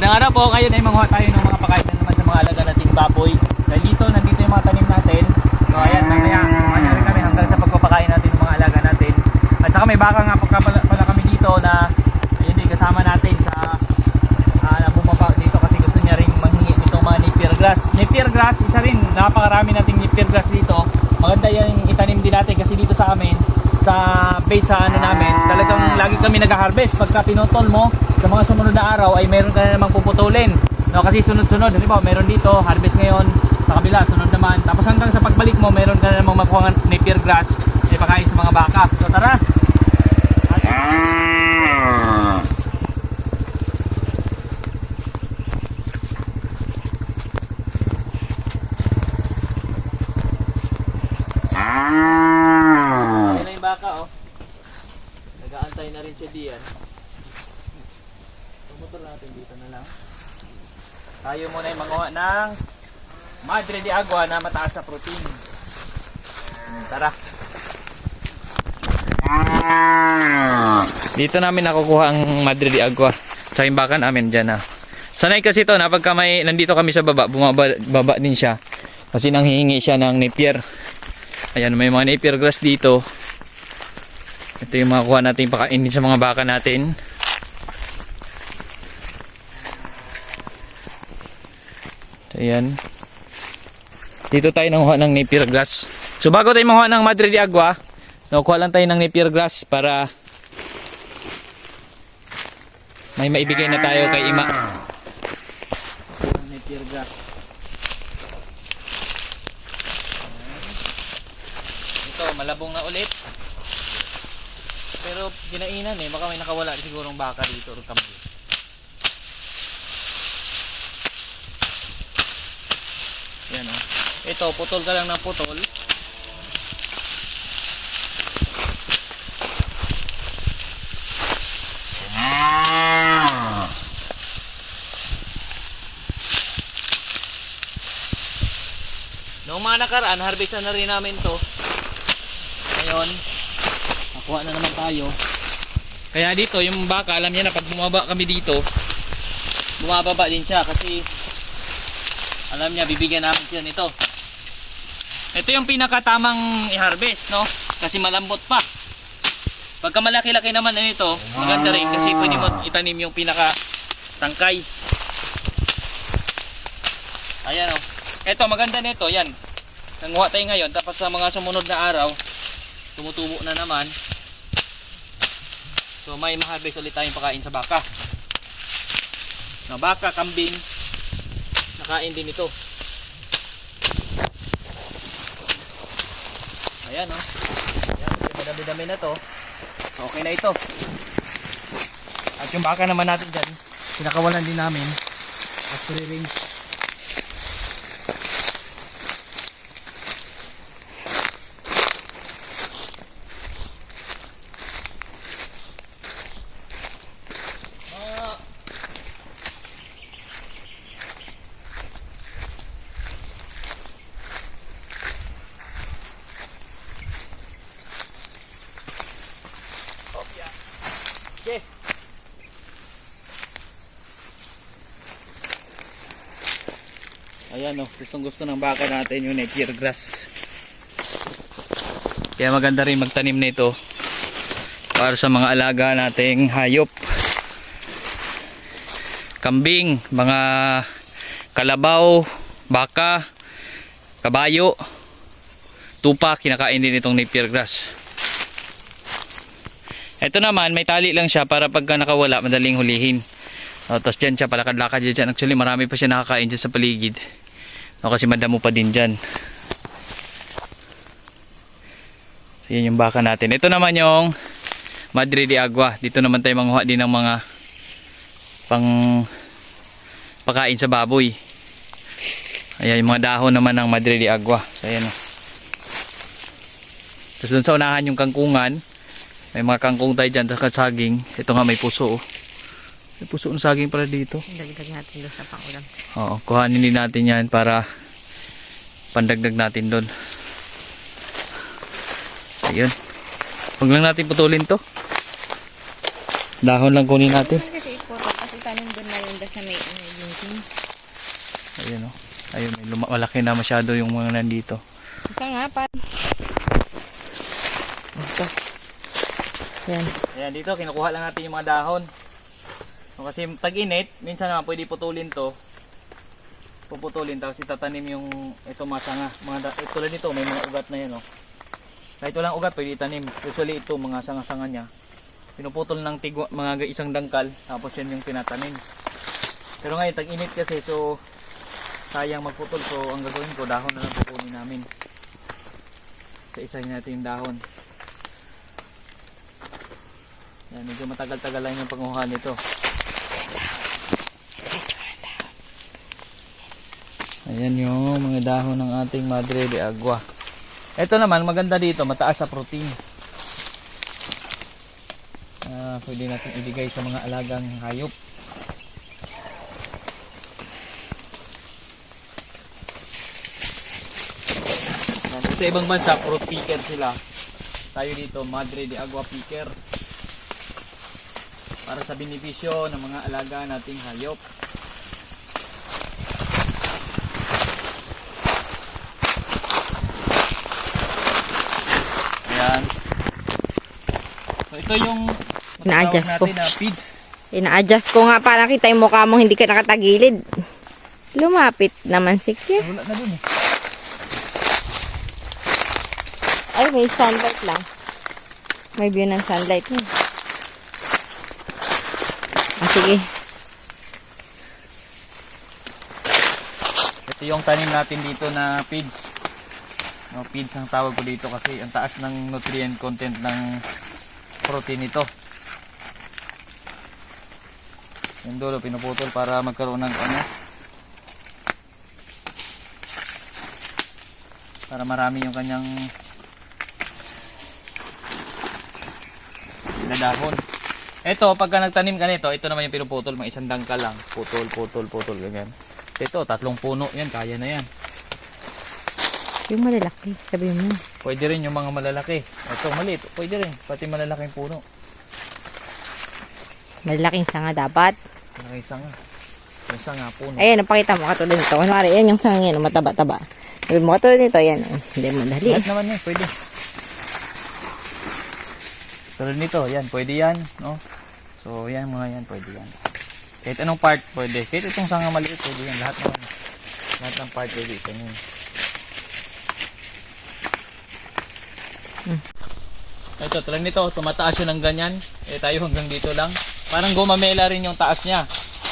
Magandang araw po. Ngayon ay manguha tayo ng mga pakain na naman sa mga alaga nating baboy. Dahil dito, nandito yung mga tanim natin. So ayan, mamaya, samahan nyo rin kami hanggang sa pagpapakain natin ng mga alaga natin. At saka may baka nga pala, pala kami dito na ayun din kasama natin sa uh, na bumaba dito kasi gusto niya rin manghingi itong mga napier grass. Napier grass, isa rin, napakarami nating napier grass dito. Maganda yan itanim din natin kasi dito sa amin, sa base sa ano namin, talagang lagi kami nag-harvest. Pagka pinutol mo, sa mga sumunod na araw ay meron ka na namang puputulin. No, kasi sunod-sunod, halimbawa meron dito, harvest ngayon, sa kabila, sunod naman. Tapos hanggang sa pagbalik mo, meron ka na namang makuha ng napier grass, ay pakain sa mga baka. So tara! Ayan na yung baka, oh. Nag-aantay na rin siya diyan. Natin dito na lang. Tayo muna yung manguha ng Madre de Agua na mataas sa protein. Tara. Dito namin nakukuha ang Madre de Agua. Sa baka namin dyan, ah. Sanay kasi to na pagka may nandito kami sa baba, bumaba baba din siya. Kasi nang hihingi siya ng napier. Ayan, may mga napier grass dito. Ito yung mga kuha natin pakainin sa mga baka natin. Ayan. Dito tayo nanguha ng napier grass. So bago tayo manguha ng Madre de Agua, nakuha lang tayo ng napier grass para may maibigay na tayo kay Ima. Napier grass. Ito, malabong na ulit. Pero ginainan eh, baka may nakawala sigurong baka dito or kambing. Yan o. Ito, putol ka lang ng putol. Noong mga nakaraan, harvestan na rin namin to. Ngayon, nakuha na naman tayo. Kaya dito, yung baka, alam niya na pag bumaba kami dito, bumababa din siya kasi alam niya, bibigyan namin siya nito. Ito yung pinakatamang i-harvest, no? Kasi malambot pa. Pagka malaki-laki naman na ito, maganda rin kasi pwede mo itanim yung pinaka tangkay. Ayan, oh. Ito, maganda nito, yan. Nanguha tayo ngayon, tapos sa mga sumunod na araw, tumutubo na naman. So may ma-harvest ulit tayong pakain sa baka. Na baka, kambing, nakain din ito. Ayan oh. Ayan, madami-dami na to. Okay na ito. At yung baka naman natin dyan, pinakawalan din namin. At range Ayan o, gustong gusto ng baka natin yung napier grass. Kaya maganda rin magtanim nito para sa mga alaga nating hayop. Kambing, mga kalabaw, baka, kabayo, tupa, kinakain din itong napier grass. Ito naman, may tali lang siya para pagka nakawala, madaling hulihin. O, tapos dyan siya, palakad-lakad dyan. Actually, marami pa siya nakakain dyan sa paligid. O, kasi madamo pa din dyan. So, yan yung baka natin. Ito naman yung Madre de Agua. Dito naman tayo manguha din ng mga pang pakain sa baboy. Ayan, yung mga dahon naman ng Madre de Agua. So, ayan o. Tapos dun sa unahan yung kangkungan, may mga kangkong tayo dyan, tapos saging. Ito nga may puso. Oh. May puso ng saging pala dito. Dagdag natin doon sa pangulam. Oo, kuhanin din natin yan para pandagdag natin doon. Ayun. Huwag lang natin putulin to. Dahon lang kunin natin. Kasi tanim doon na yung das na may ano yung king. Ayun oh. Ayun, may luma- malaki na masyado yung mga nandito. Ito nga pa. Ito. Yan. Ayan, dito kinukuha lang natin yung mga dahon. So, kasi tag-init, minsan naman pwede putulin to. Puputulin tapos itatanim yung ito masanga. Mga eh, tulad nito, may mga ugat na yan oh. Kahit walang ugat, pwede itanim. Usually ito, mga sanga-sanga niya. Pinuputol ng tigwa, mga ga- isang dangkal, tapos yan yung tinatanim. Pero ngayon, tag-init kasi, so sayang magputol. So ang gagawin ko, dahon na lang kukunin namin. Sa isa natin yung dahon. Yan, medyo matagal-tagal lang yung panguha nito. Ayan yung mga dahon ng ating Madre de Agua. Ito naman, maganda dito, mataas sa protein. Ah, pwede natin ibigay sa mga alagang hayop. Sa ibang bansa, fruit picker sila. Tayo dito, Madre de Agua picker para sa benepisyo ng mga alaga nating hayop. Ayan. So ito yung Na-adjust matatawag ko. na feeds. Ina-adjust ko nga para nakita yung mukha mo hindi ka nakatagilid. Lumapit naman si. Wala na dun eh. Ay, may sunlight lang. May view ng sunlight mo. Ah, sige. Ito yung tanim natin dito na feeds. No, feeds ang tawag ko dito kasi ang taas ng nutrient content ng protein ito. Yung dulo pinuputol para magkaroon ng ano para marami yung kanyang dahon. Ito, pagka nagtanim ka nito, ito naman yung pinuputol, mga isang dangkal lang. Putol, putol, putol, ganyan. Ito, tatlong puno, yan, kaya na yan. Yung malalaki, sabi mo. Pwede rin yung mga malalaki. Ito, maliit, pwede rin, pati malalaking puno. Malalaking sanga dapat. Malaking sanga. Yung sanga, puno. Ayan, napakita mo katulad nito. Kunwari, yan yung sanga yan, mataba-taba. Sabi mo katulad nito, yan. oh. Hindi madali. Lahat naman yan, pwede. Tulad nito, yan, pwede yan, no? So, yan, mga yan, pwede yan. Kahit anong part, pwede. Kahit itong sanga maliit, pwede yan. Lahat naman. Lahat ng part, pwede ito yun. Ito, tulad nito, tumataas yun ng ganyan. Eh, tayo hanggang dito lang. Parang gumamela rin yung taas niya.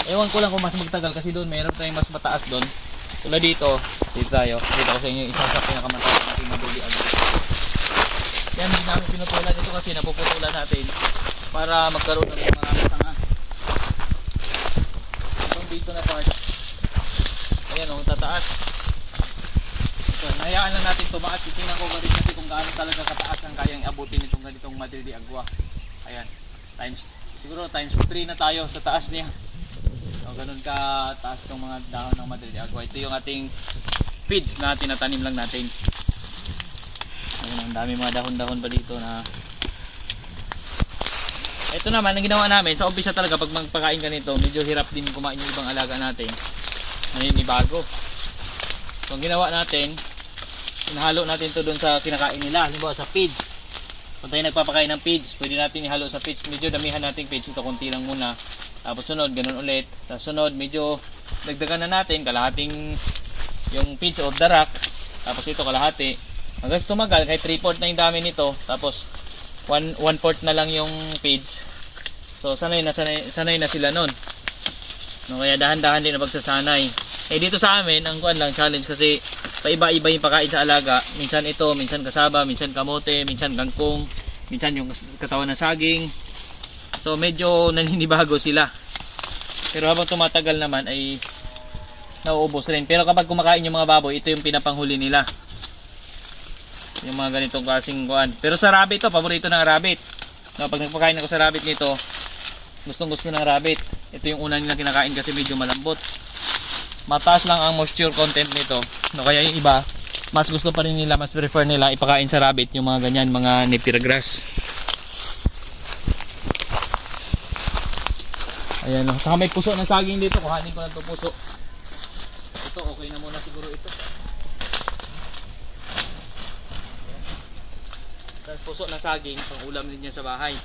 Ewan ko lang kung mas magtagal kasi doon, mayroon tayong mas mataas doon. Tulad dito, dito tayo. Dito ko sa inyo isa sa pinakamataas nating maduli agad. Yan, hindi namin pinutulan ito kasi napuputulan natin para magkaroon ng marami sanga. Itong dito na part. Ayan o, tataas. So, hayaan lang natin tumaas. Titingnan ko ba rin kasi kung gaano talaga kataas ang kayang abutin itong ganitong Madrid Agua. Ayan. Times, siguro times 3 na tayo sa taas niya. So, ganun ka taas ng mga dahon ng Madrid Agua. Ito yung ating feeds na tinatanim lang natin. Ayun, ang dami mga dahon-dahon pa dito na ito naman, ang ginawa namin, sa umpisa talaga pag magpakain ka nito, medyo hirap din kumain yung ibang alaga natin. Naninibago. So, ang ginawa natin, inahalo natin to doon sa kinakain nila. Halimbawa sa feeds. Kung tayo nagpapakain ng feeds, pwede natin ihalo sa feeds. Medyo damihan natin feeds. Ito, konti lang muna. Tapos sunod, ganun ulit. Tapos sunod, medyo dagdagan na natin. Kalahating yung feeds o darak. Tapos ito, kalahati. Hanggang tumagal, kahit 3-4 na yung dami nito. Tapos 1 4 na lang yung feeds. So, sanay na, sanay, sanay na sila nun. No, kaya dahan-dahan din ang pagsasanay. Eh dito sa amin, ang kuan lang challenge kasi paiba-iba yung pagkain sa alaga. Minsan ito, minsan kasaba, minsan kamote, minsan kangkong, minsan yung katawan ng saging. So medyo naninibago sila. Pero habang tumatagal naman ay nauubos rin. Pero kapag kumakain yung mga baboy, ito yung pinapanghuli nila. Yung mga ganitong klaseng kuan. Pero sa rabbit to, paborito ng rabbit. No, pag nagpakain ako sa rabbit nito, gustong gusto ng rabbit. Ito yung una nila kinakain kasi medyo malambot mataas lang ang moisture content nito. No, kaya yung iba, mas gusto pa rin nila, mas prefer nila ipakain sa rabbit yung mga ganyan, mga nepir grass. Ayan o. Saka may puso ng saging dito. Kuhanin ko na ito puso. Ito, okay na muna siguro ito. Tapos puso ng saging, pang ulam din yan sa bahay.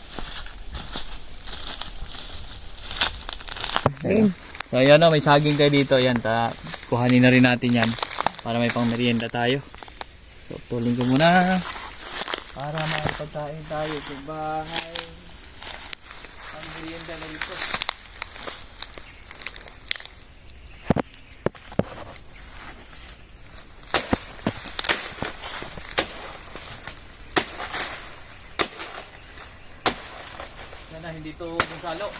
Ayun. So ayan o, may saging kayo dito. Ayan, ta kuhanin na rin natin yan. Para may pang merienda tayo. So, tuling ko muna. Para may pagkain tayo sa bahay. Pang merienda na dito. Sana hindi to salo.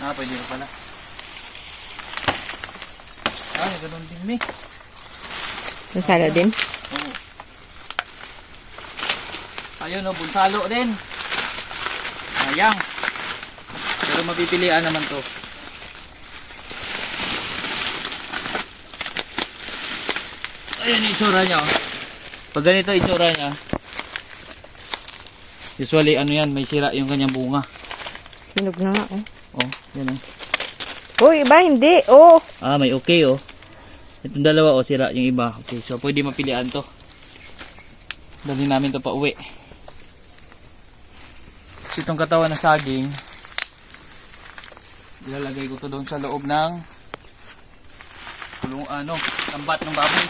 Ah, pwede na pala. Ah, ganun din ni. Nasalo din. Oo. Ayun o, bunsalo din. Sayang. Pero mapipilian naman to. Ayun yung itsura niya. oh. Pag ganito itsura niya, usually ano yan, may sira yung kanyang bunga. Sinog na nga, oh. Oh, yan oh. Uy, iba, hindi. Oh. Ah, may okay oh. Itong dalawa oh, sira yung iba. Okay, so pwede mapilian to. Dali namin to pa uwi. So, itong katawan ng saging, ilalagay ko to doon sa loob ng kulong ano, lambat ng baboy.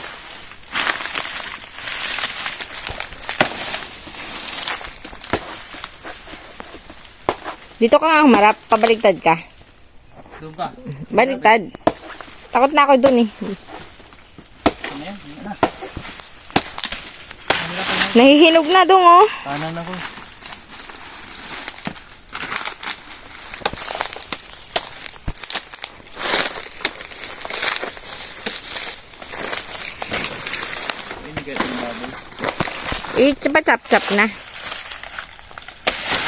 Dito ka nga humarap. Pabaligtad ka. Doon ka. Baligtad. Takot na ako dun eh. Ano yan? Ano na? Mahirap na yan. Nahihinog na dun oh. Kanan ako. Eh, chop na.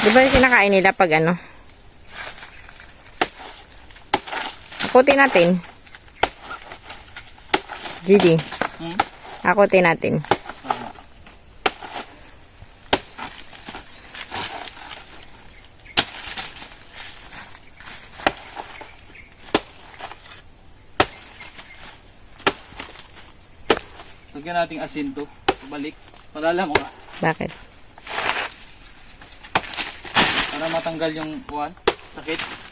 Di ba kinakain nila pag ano? Akutin natin. GD. Hmm? Akutin natin. Lagyan natin asin to. Balik. Para lang oh. Bakit? Para matanggal yung kuwan. Sakit.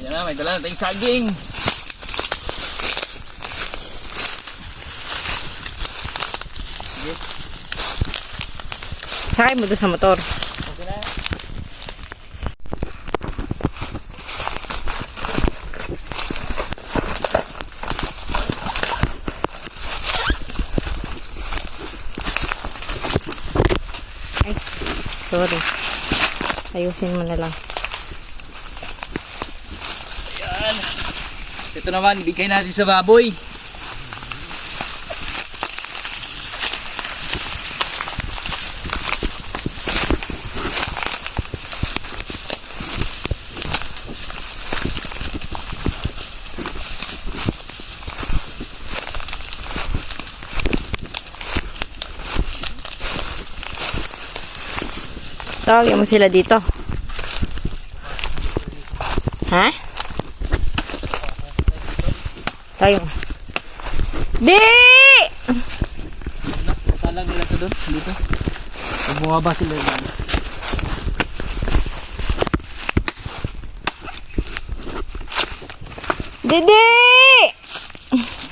Ayan na, may dala na tayong saging. Sige. Sakay mo doon sa motor. Okay na. Ay, sorry. Ayusin mo na lang. Ayan. Ito naman, ibigay natin sa baboy. Tawagin mo sila dito. Ha? Tayo. Di! Salang nila ito doon, dito. Bumaba sila doon. Didi!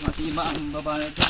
Masima ang baba na ito.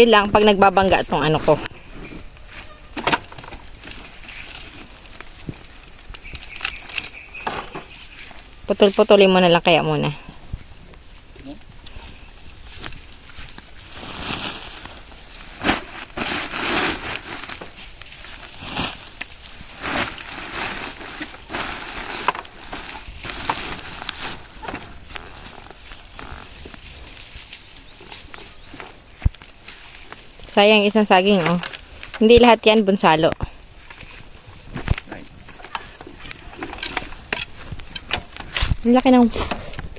Yun lang, pag nagbabangga tong ano ko. Putol-putulin mo na lang kaya muna. Sayang isang saging, oh. Hindi lahat yan bunsalo. Ang laki ng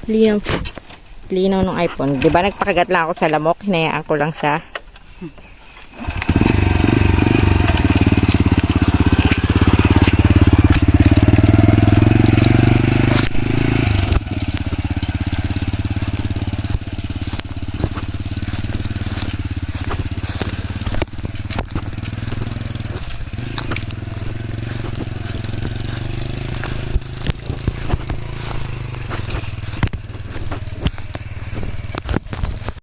linaw. Linaw ng iPhone. Di ba nagpakagat lang ako sa lamok? Hinayaan ko lang siya.